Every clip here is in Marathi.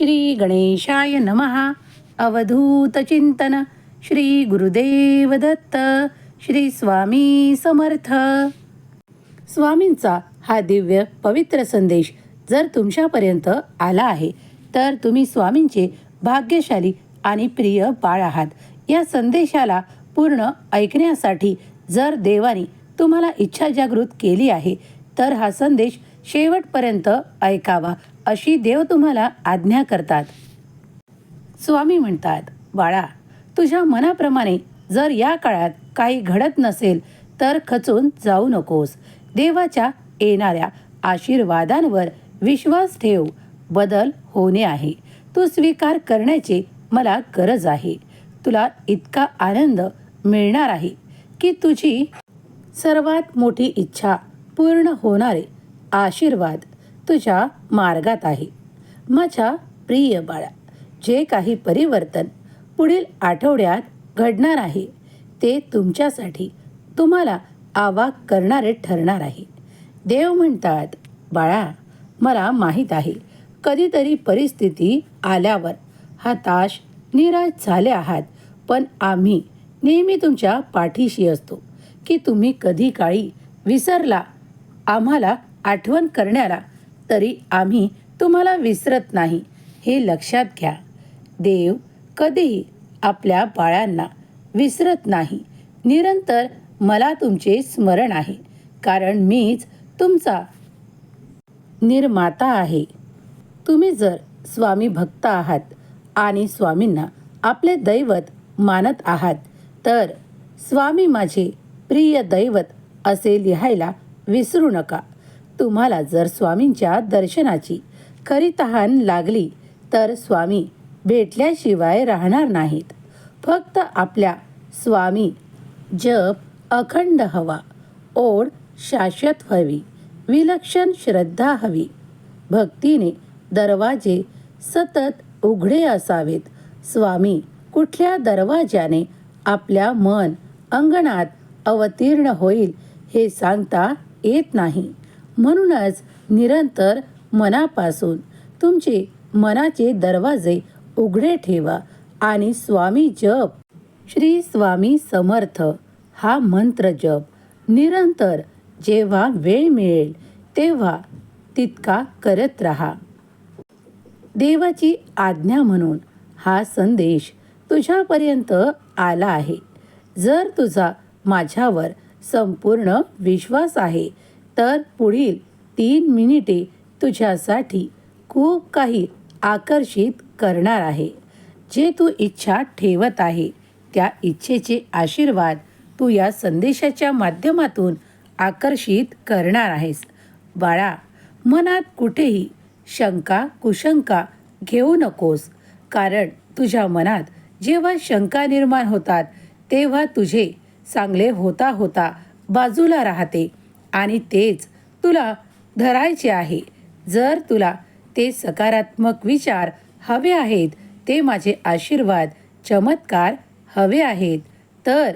श्री गणेशाय नमः। अवधूत चिंतन। श्री गुरुदेव दत्त। श्री स्वामी समर्थ। स्वामींचा हा दिव्य पवित्र संदेश जर तुमच्यापर्यंत आला आहे तर तुम्ही स्वामींचे भाग्यशाली आणि प्रिय बाळ आहात. या संदेशाला पूर्ण ऐकण्यासाठी जर देवाने तुम्हाला इच्छा जागृत केली आहे तर हा संदेश शेवटपर्यंत ऐकावा. अशी देव तुम्हाला आज्ञा करतात. स्वामी म्हणतात बाळा तुझ्या मनाप्रमाणे जर या काळात काही घडत नसेल तर खचून जाऊ नकोस. देवाच्या येणाऱ्या आशीर्वादांवर विश्वास ठेव. बदल होणे आहे. तू स्वीकार करण्याची मला गरज आहे. तुला इतका आनंद मिळणार आहे की तुझी सर्वात मोठी इच्छा पूर्ण होणारे आशीर्वाद. तुझ्या मार्गात आहे. माझ्या प्रिय बाळा जे काही परिवर्तन पुढील आठवड्यात घडणार आहे ते तुमच्यासाठी तुम्हाला आवाक करणारे ठरणार आहे. देव म्हणतात बाळा मला माहीत आहे कधीतरी परिस्थिती आल्यावर हताश निराश झाले आहात पण आम्ही नेहमी तुमच्या पाठीशी असतो की तुम्ही कधी काळी विसरला आम्हाला आठवण करण्याला तरी आम्ही तुम्हाला विसरत नाही. हे लक्षात घ्या. देव कधीही आपल्या बाळांना विसरत नाही. निरंतर मला तुमचे स्मरण आहे. कारण मीच तुमचा निर्माता आहे. तुम्ही जर स्वामी भक्त आहात आणि स्वामींना आपले दैवत मानत आहात तर स्वामी माझे प्रिय दैवत असे लिहायला विसरू नका. तुम्हाला जर स्वामींच्या दर्शनाची खरी तहान लागली तर स्वामी भेटल्याशिवाय राहणार नाहीत. फक्त आपल्या स्वामी जप अखंड हवा ओढ शाश्वत हवी विलक्षण श्रद्धा हवी. भक्तीने दरवाजे सतत उघडे असावेत. स्वामी कुठल्या दरवाजाने आपल्या मन अंगणात अवतीर्ण होईल हे सांगता येत नाही. म्हणूनच निरंतर मनापासून तुमचे मनाचे दरवाजे उघडे ठेवा आणि स्वामी जप. श्री स्वामी समर्थ हा मंत्र जप. निरंतर जेव्हा वेळ मिळेल तेव्हा तितका करत राहा. देवाची आज्ञा म्हणून हा संदेश तुझ्यापर्यंत आला आहे. जर तुझा माझ्यावर संपूर्ण विश्वास आहे तर पुढील तीन मिनिटे तुझ्यासाठी खूप काही आकर्षित करणार आहे. जे तू इच्छा ठेवत आहे त्या इच्छेचे आशीर्वाद तू या संदेशाच्या माध्यमातून आकर्षित करणार आहेस. बाळा मनात कुठेही शंका कुशंका घेऊ नकोस कारण तुझ्या मनात जेव्हा शंका निर्माण होतात तेव्हा तुझे चांगले होता होता बाजूला राहते. आणि तेच तुला धरायचे आहे. जर तुला ते सकारात्मक विचार हवे आहेत ते माझे आशीर्वाद चमत्कार हवे आहेत तर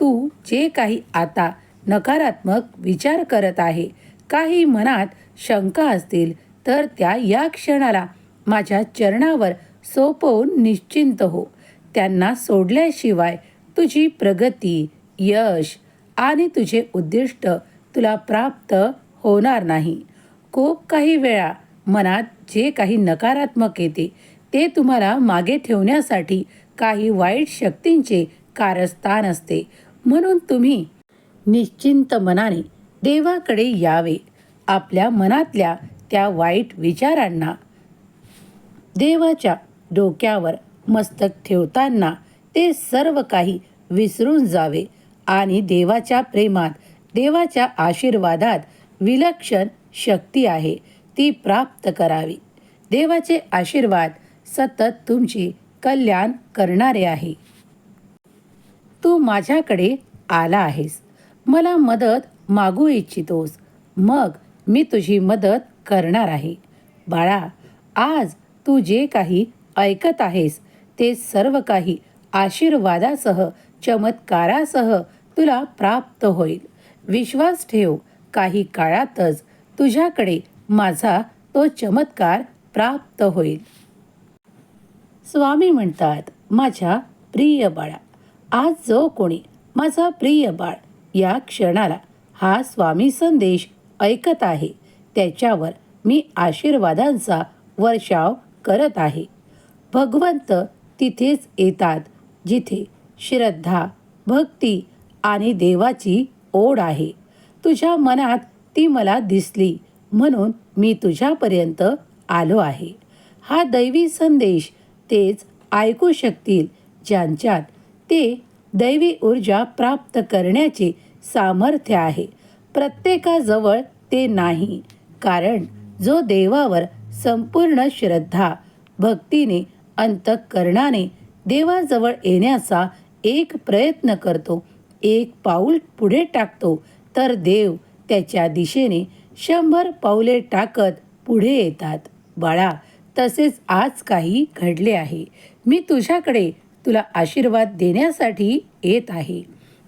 तू जे काही आता नकारात्मक विचार करत आहे काही मनात शंका असतील तर त्या या क्षणाला माझ्या चरणावर सोपवून निश्चिंत हो. त्यांना सोडल्याशिवाय तुझी प्रगती यश आणि तुझे उद्दिष्ट तुला प्राप्त होणार नाही. खूप काही वेळा मनात जे काही नकारात्मक येते ते तुम्हाला मागे ठेवण्यासाठी काही वाईट शक्तींचे कारस्थान असते. म्हणून तुम्ही निश्चिंत मनाने देवाकडे यावे. आपल्या मनातल्या त्या वाईट विचारांना देवाच्या डोक्यावर मस्तक ठेवताना ते सर्व काही विसरून जावे आणि देवाच्या प्रेमात देवाच्या आशीर्वादात विलक्षण शक्ती आहे. ती प्राप्त करावी. देवाचे आशीर्वाद सतत तुमची कल्याण करणारे आहे. तू माझ्याकडे आला आहेस. मला मदत मागू इच्छितोस. मग मी तुझी मदत करणार आहे. बाळा आज तू जे काही ऐकत आहेस ते सर्व काही आशीर्वादासह चमत्कारासह तुला प्राप्त होईल. विश्वास ठेव. काही काळातच तुझ्याकडे माझा तो चमत्कार प्राप्त होईल. स्वामी म्हणतात माझ्या प्रिय बाळा आज जो कोणी माझा प्रिय बाळ या क्षणाला हा स्वामी संदेश ऐकत आहे त्याच्यावर मी आशीर्वादांचा वर्षाव करत आहे. भगवंत तिथेच येतात जिथे श्रद्धा भक्ती आणि देवाची ओढ आहे. तुझ्या मनात ती मला दिसली म्हणून मी तुझ्यापर्यंत आलो आहे. हा दैवी संदेश तेच ऐकू शकतील ज्यांच्यात ते दैवी ऊर्जा प्राप्त करण्याचे सामर्थ्य आहे. प्रत्येकाजवळ ते नाही कारण जो देवावर संपूर्ण श्रद्धा भक्तीने अंतःकरणाने देवाजवळ येण्याचा एक प्रयत्न करतो एक पाऊल पुढे टाकतो तर देव त्याच्या दिशेने शंभर पाऊले टाकत पुढे येतात. बाळा तसेच आज काही घडले आहे. मी तुझ्याकडे तुला आशीर्वाद देण्यासाठी येत आहे.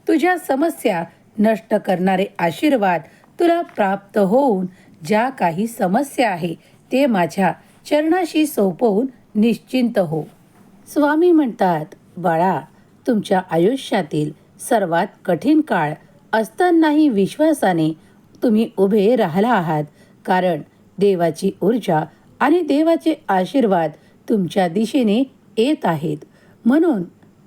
तुझ्या समस्या नष्ट करणारे आशीर्वाद तुला प्राप्त होऊन ज्या काही समस्या आहे ते माझ्या चरणाशी सोपवून निश्चिंत हो. स्वामी म्हणतात बाळा तुमच्या आयुष्यातील सर्वात कठीण काळ असतानाही विश्वासाने तुम्ही उभे राहिला आहात. कारण देवाची ऊर्जा आणि देवाचे आशीर्वाद तुमच्या दिशेने येत आहेत. म्हणून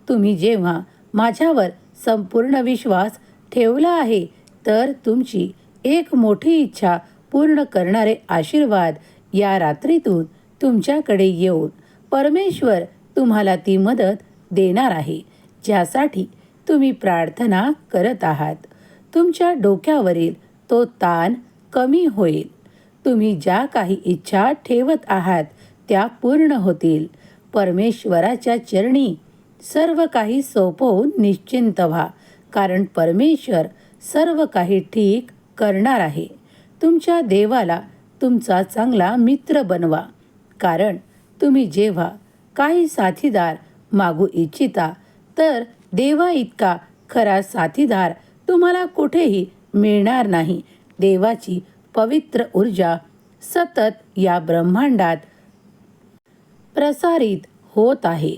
तुम्ही जेव्हा माझ्यावर संपूर्ण विश्वास ठेवला आहे तर तुमची एक मोठी इच्छा पूर्ण करणारे आशीर्वाद या रात्रीतून तुमच्याकडे येऊन परमेश्वर तुम्हाला ती मदत देणार आहे. ज्यासाठी तुम्ही प्रार्थना करत आहात. तुमच्या डोक्यावरील तो ताण कमी होईल. तुम्ही ज्या काही इच्छा ठेवत आहात त्या पूर्ण होतील. परमेश्वराच्या चरणी सर्व काही सोपवून निश्चिंत व्हा कारण परमेश्वर सर्व काही ठीक करणार आहे. तुमच्या देवाला तुमचा चांगला मित्र बनवा कारण तुम्ही जेव्हा काही साथीदार मागू इच्छिता तर देवा इतका खरा साथीदार तुम्हाला कुठेही मिळणार नाही. देवाची पवित्र ऊर्जा सतत या ब्रह्मांडात प्रसारित होत आहे.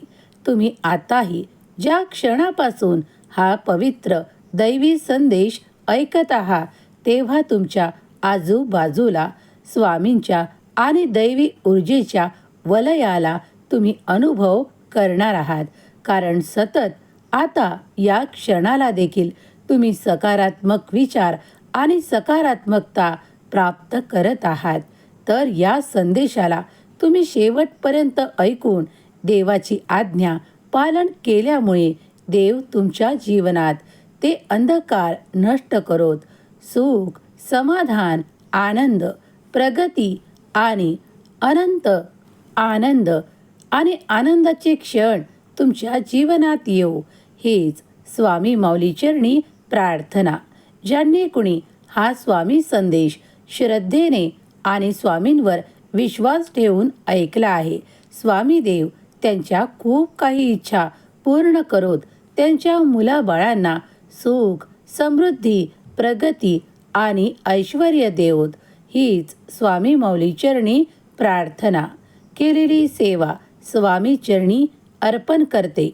तुम्ही आताही ज्या क्षणापासून हा पवित्र दैवी संदेश ऐकत आहात तेव्हा तुमच्या आजूबाजूला स्वामींच्या आणि दैवी ऊर्जेच्या वलयाला तुम्ही अनुभव करणार आहात. कारण सतत आता या क्षणाला देखील तुम्ही सकारात्मक विचार आणि सकारात्मकता प्राप्त करत आहात. तर या संदेशाला तुम्ही शेवटपर्यंत ऐकून देवाची आज्ञा पालन केल्यामुळे देव तुमच्या जीवनात ते अंधकार नष्ट करोत. सुख समाधान आनंद प्रगती आणि अनंत आनंद आणि आनंदाचे क्षण तुमच्या जीवनात येऊ हीच स्वामी माऊली चरणी प्रार्थना ज्यांनी कुणी हा स्वामी संदेश श्रद्धेने आणि स्वामींवर विश्वास ठेवून ऐकला आहे. स्वामी देव त्यांच्या खूप काही इच्छा पूर्ण करोत त्यांच्या मुलाबाळांना सुख समृद्धी प्रगती आणि ऐश्वर देवत. हीच स्वामी माऊली चरणी प्रार्थना. केलेली सेवा स्वामी चरणी अर्पण करते.